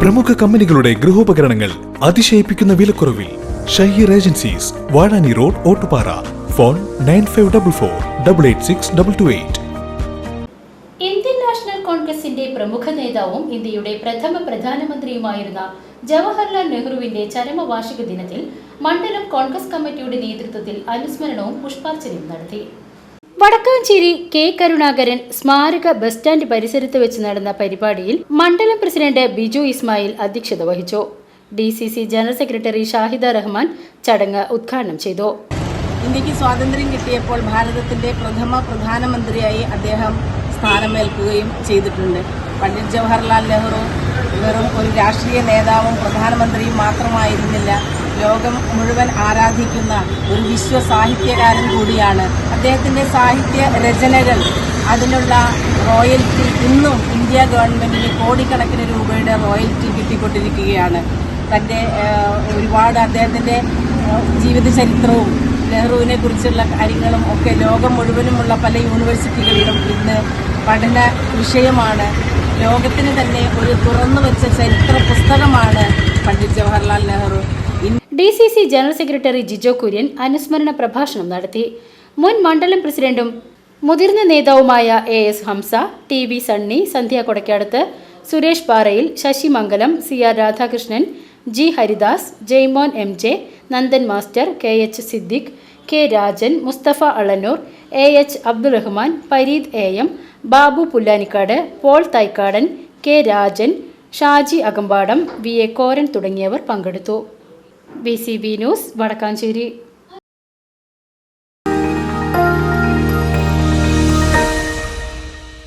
പ്രമുഖ കമ്പനികളുടെ ഗൃഹോപകരണങ്ങൾ അതിശയിപ്പിക്കുന്ന വിലക്കുറവിൽ Shaheer agencies Vazhani road Ottupara. Phone nine five double four double eight six double two eight. Indian national കോൺഗ്രസിന്റെ പ്രമുഖ നേതാവും ഇന്ത്യയുടെ പ്രഥമ പ്രധാനമന്ത്രിയുമായിരുന്ന ജവഹർലാൽ നെഹ്റുവിന്റെ ചരമവാർഷിക ദിനത്തിൽ മണ്ഡലം കോൺഗ്രസ് കമ്മിറ്റിയുടെ നേതൃത്വത്തിൽ അനുസ്മരണവും പുഷ്പാർച്ചനയും നടത്തി. വടക്കാഞ്ചേരി കെ കരുണാകരൻ സ്മാരക ബസ് സ്റ്റാൻഡ് പരിസരത്ത് വെച്ച് നടന്ന പരിപാടിയിൽ മണ്ഡലം പ്രസിഡന്റ് ബിജു ഇസ്മായിൽ അധ്യക്ഷത വഹിച്ചു. D C C general secretary Shahida Rahman ചടങ്ങ് ഉദ്ഘാടനം ചെയ്തു. ഇന്ത്യയ്ക്ക് സ്വാതന്ത്ര്യം കിട്ടിയപ്പോൾ ഭാരതത്തിന്റെ പ്രഥമ പ്രധാനമന്ത്രിയായി അദ്ദേഹം സ്ഥാനമേൽക്കുകയും ചെയ്തിട്ടുണ്ട്. പണ്ഡിറ്റ് ജവഹർലാൽ നെഹ്റു വെറും ഒരു രാഷ്ട്രീയ നേതാവും പ്രധാനമന്ത്രിയും മാത്രമായിരുന്നില്ല. ലോകം മുഴുവൻ ആരാധിക്കുന്ന ഒരു വിശ്വ സാഹിത്യകാരൻ കൂടിയാണ്. അദ്ദേഹത്തിന്റെ സാഹിത്യ രചനകൾ അതിനുള്ള റോയൽറ്റി ഇന്നും ഇന്ത്യ ഗവൺമെന്റിന് കോടിക്കണക്കിന് രൂപയുടെ റോയൽറ്റി കിട്ടിക്കൊണ്ടിരിക്കുകയാണ്. തന്റെ ഒരുപാട് അദ്ദേഹത്തിന്റെ ജീവിതചരിത്രവും ജീവിത ചരിത്രവും നെഹ്റുവിനെ കുറിച്ചുള്ള കാര്യങ്ങളും ഒക്കെ ലോകം മുഴുവനുമുള്ള പല യൂണിവേഴ്സിറ്റികളിലും ഇന്ന് പഠന വിഷയമാണ്. ലോകത്തിന് തന്നെ ഒരു തുറന്നു വെച്ച ചരിത്ര പുസ്തകമാണ് Pandit Jawaharlal Nehru. D C C general secretary Jijo Kurian അനുസ്മരണ പ്രഭാഷണം നടത്തി. മുൻ മണ്ഡലം പ്രസിഡന്റും മുതിർന്ന നേതാവുമായ A S Hamza T V Sunny Sandhya Kodakkadath Suresh Parayil Sasimangalam C R Radhakrishnan G Haridas Jaimon M J Nandan master K H Siddique K Rajan Musthafa Alanoor A H Abdurahman Pareed A M Babu Pullanikkad Paul Thaikkadan K Rajan Shaji Akampadam V A Koran തുടങ്ങിയവർ പങ്കെടുത്തു. B C B news Vadakkanchery